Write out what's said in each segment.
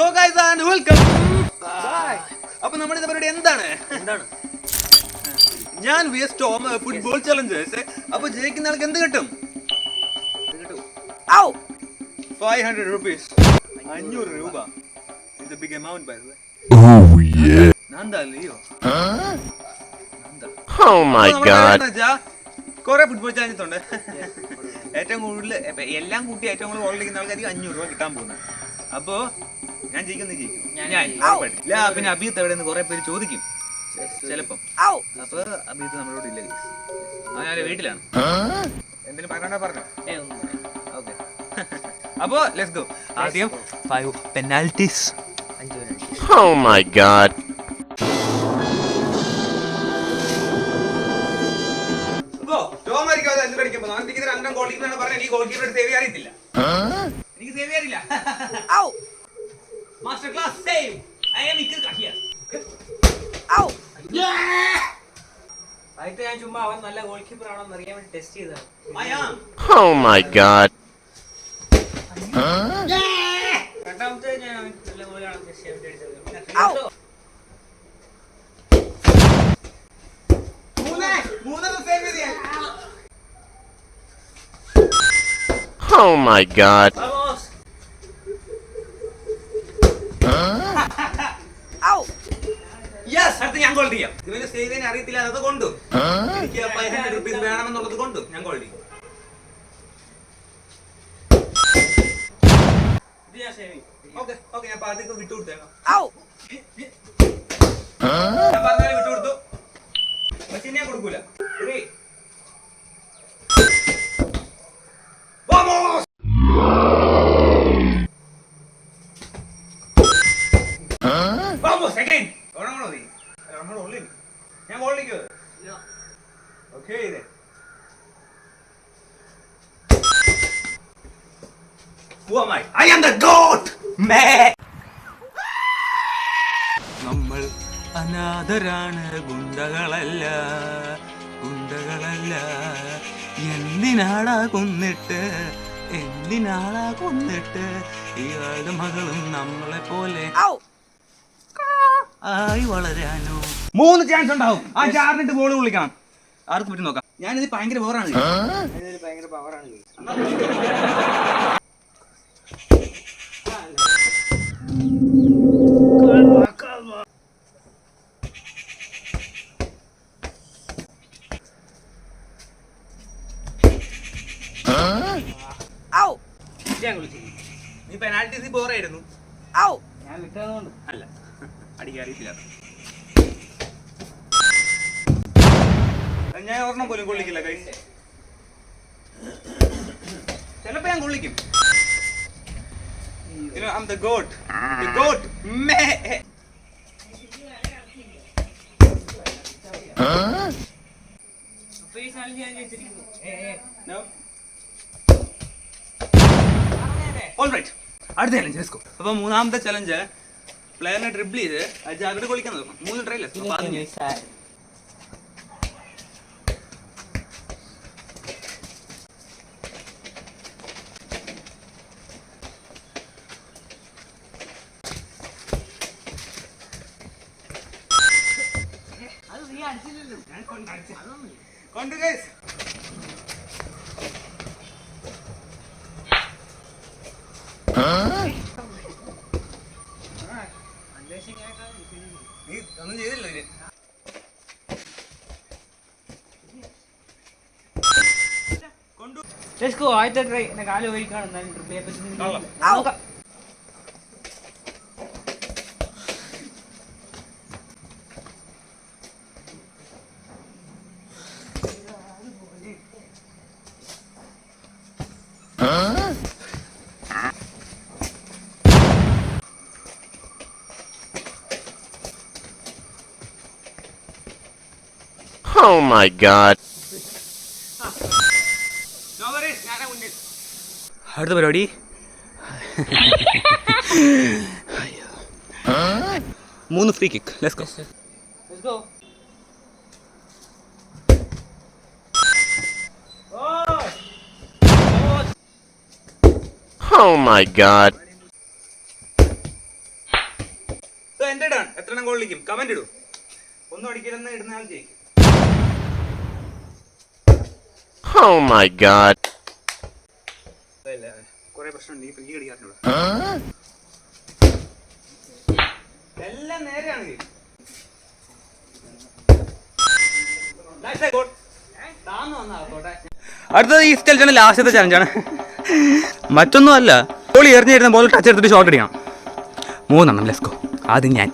So guys and welcome അപ്പൊ നമ്മുടെ പരിപാടി എന്താണ്? എന്താണ്? ഞാൻ V S Tom football challengers അപ്പൊ ജയിക്കുന്ന ആൾക്ക് എന്ത് കിട്ടും? ഫൈവ് ഹൺഡ്രഡ് റുപ്പീസ് അഞ്ഞൂറ് രൂപ. ഇത് big amount by Oh yeah. Nanda അല്ലയോ Oh my god. കുറെ ഫുട്ബോൾ ചാനൽസ് ഉണ്ട്. ഏറ്റവും കൂടുതൽ എല്ലാം കൂട്ടി ഏറ്റവും കൂടുതൽ അടിക്കുന്ന ആൾക്കാർക്ക് അഞ്ഞൂറ് രൂപ കിട്ടാൻ പോകുന്നത് അപ്പോ ഞാൻ ജയിക്കുന്ന ജയിക്കും. ഞാൻ. ഉറപ്പായിട്ടും. ഇല്ല പിന്നെ അഭിയത്ത് എവിടെ നിന്ന് കുറെ പേര് ചോദിക്കും. ചിലപ്പം. അപ്പൊ അഭിയത്ത് നമ്മളോട് ഇല്ല ഞാൻ വീട്ടിലാണ്. എന്തെങ്കിലും പറയണ്ട പറഞ്ഞോ? ഓക്കെ. അപ്പോ ലെറ്റ്സ് ഗോ ആദ്യം ഫൈവ് പെനാൽറ്റീസ്. Oh അത് അഞ്ചു അടിക്കുമ്പോ. എനിക്ക് ഇതിന് ഗോൾ കീപ്പറാണ് പറഞ്ഞത്. ഈ ഗോൾ കീപ്പർ സേവ് അറിയത്തില്ല. എനിക്ക് സേവ് അറിയില്ല. Master class save I am ഇക്കൽ കഹിയ ആദ്യത്തെ ഞാൻ ചുമ്മാ അവൻ നല്ല ഗോൾ കീപ്പർ ആണോ എന്ന് അറിയാൻ വേണ്ടി ടെസ്റ്റ് ചെയ്തതാണ്. I am Oh my god. രണ്ടാമത്തെ ഞാൻ അവൻ നല്ല ഗോളാണെന്ന് ടെസ്റ്റ് ചെയ്യാൻ വേണ്ടി അടിച്ചത് പിന്നെ രണ്ടാമത്തെ മൂന്ന്! മൂന്നെണ്ണം സേവ് ചെയ്ത്. Oh my god. ഗോൾ ചെയ്യാം ഇവന് സേവ് ചെയ്യാൻ അറിയത്തില്ല അത് കൊണ്ടും. എനിക്ക് ഫൈവ് ഹൺഡ്രഡ് റുപ്പീസ് വേണമെന്നുള്ളത് കൊണ്ടും. ഞാൻ ഗോൾ ചെയ്യും. ഓക്കെ ഓക്കെ ഞാൻ പാർട്ടിക്ക് വിട്ടു കൊടുത്തേക്കാം. ഞാൻ പറഞ്ഞാലും വിട്ടുകൊടുത്തു പക്ഷെ ഞാൻ കൊടുക്കൂല. Who am I? I am the goat! Man! നമ്മൾ അനാഥരാണ് ഗുണ്ടകളല്ല ഗുണ്ടകളല്ല. എന്തിനാടാ കൊന്നിട്ട് എന്തിനാടാ കൊന്നിട്ട്? ഇയാളുടെ മകളും നമ്മളെ പോലെ ആയി വളരാനോ? മൂന്ന് ചാൻസ് ഉണ്ടാവും. ആ ചാറിനിട്ട് ബോൾ വിളിക്കണം ആർക്ക് പറ്റും നോക്കാം. ഞാനിത് ഭയങ്കര പവറാണ് ഭയങ്കര പവറാണ് ഞാൻ വിളിച്ചു നീ ബോറായിരുന്നു ഞാൻ വിട്ടതുകൊണ്ട്. അല്ല. അടിക്കാൻ അറിയത്തില്ല. ഞാൻ ഒരെണ്ണം പോലും കൊള്ളിക്കില്ല കൈ ചിലപ്പോ ഞാൻ കൊള്ളിക്കും. You know, I'm the goat. The goat. Meh. അപ്പൊ ഈ ചാനൽ ഞാൻ ജയിച്ചിരിക്കുന്നു ഏ, ഏ. No. All right. അടുത്ത ചലഞ്ച് ലെറ്റ്സ് ഗോ അപ്പോൾ മൂന്നാമത്തെ ചലഞ്ച് പ്ലെയറിനെ ഡ്രിബിൾ ചെയ്ത് അത് അങ്ങോട്ട് കൊള്ളിക്കാൻ നോക്കണം മൂന്ന് ട്രൈ പിന്നെ കൊണ്ട് ഗൈസ് നീ ഒന്നും ചെയ്തില്ല ഇതിന് കൊണ്ടു Let's go. ആദ്യത്തെ ട്രൈ എന്നെ കാല് ഒഴിക്കാണ് എന്നാലും ട്രിപ്പ് Oh my god. അടുത്ത പരിപാടി മൂന്ന് free kick let's go Let's go. Oh! Oh my god. So എന്റെ എത്ര എണ്ണം ഗോളിക്കും കമന്റ് ഇടൂ ഒന്നും അടിക്കലെന്ന് ഇടുന്ന ആൾ ജയിക്കും Oh my god. നേരെയാണ്. അടുത്തത് ഈ സ്റ്റെൽജാണ് ലാസ്റ്റത്തെ ചലഞ്ചാണ് മറ്റൊന്നും അല്ല ഗോളി എറിഞ്ഞിരുന്ന ബോൾ ടച്ച് എടുത്തിട്ട് ഷോട്ട് അടിക്കണം മൂന്നെണ്ണം ലെസ്കോ ആദ്യം ഞാൻ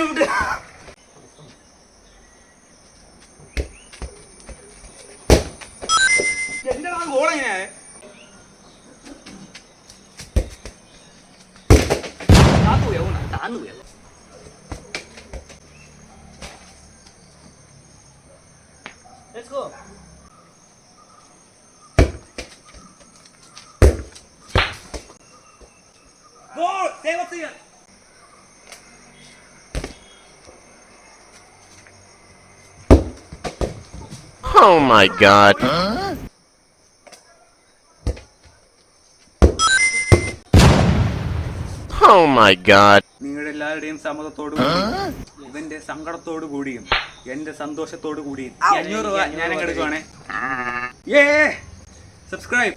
Yeah, left shoot. എന്താണ് ഗോൾ എങ്ങനെയാ താന്നു പോയോ താന്നു പോയോ Let's go. Goal save up ചെയ്യാൻ Oh my god. Huh? Oh my god. നിങ്ങളുടെ എല്ലാവരുടെയും സമ്മതത്തോടു കൂടി ഇവന്റെ സങ്കടത്തോടു കൂടിയും എന്റെ സന്തോഷത്തോടു കൂടിയും ഈ അഞ്ഞൂറ് രൂപ ഞാൻ എടുക്കുവാണേ ഏ സബ്സ്ക്രൈബ്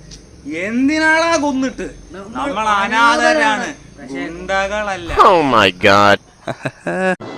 എന്തിനാളാ കൊന്നിട്ട് നമ്മൾ അനാഥരാണ് ഗുണ്ടകളല്ല Oh my god.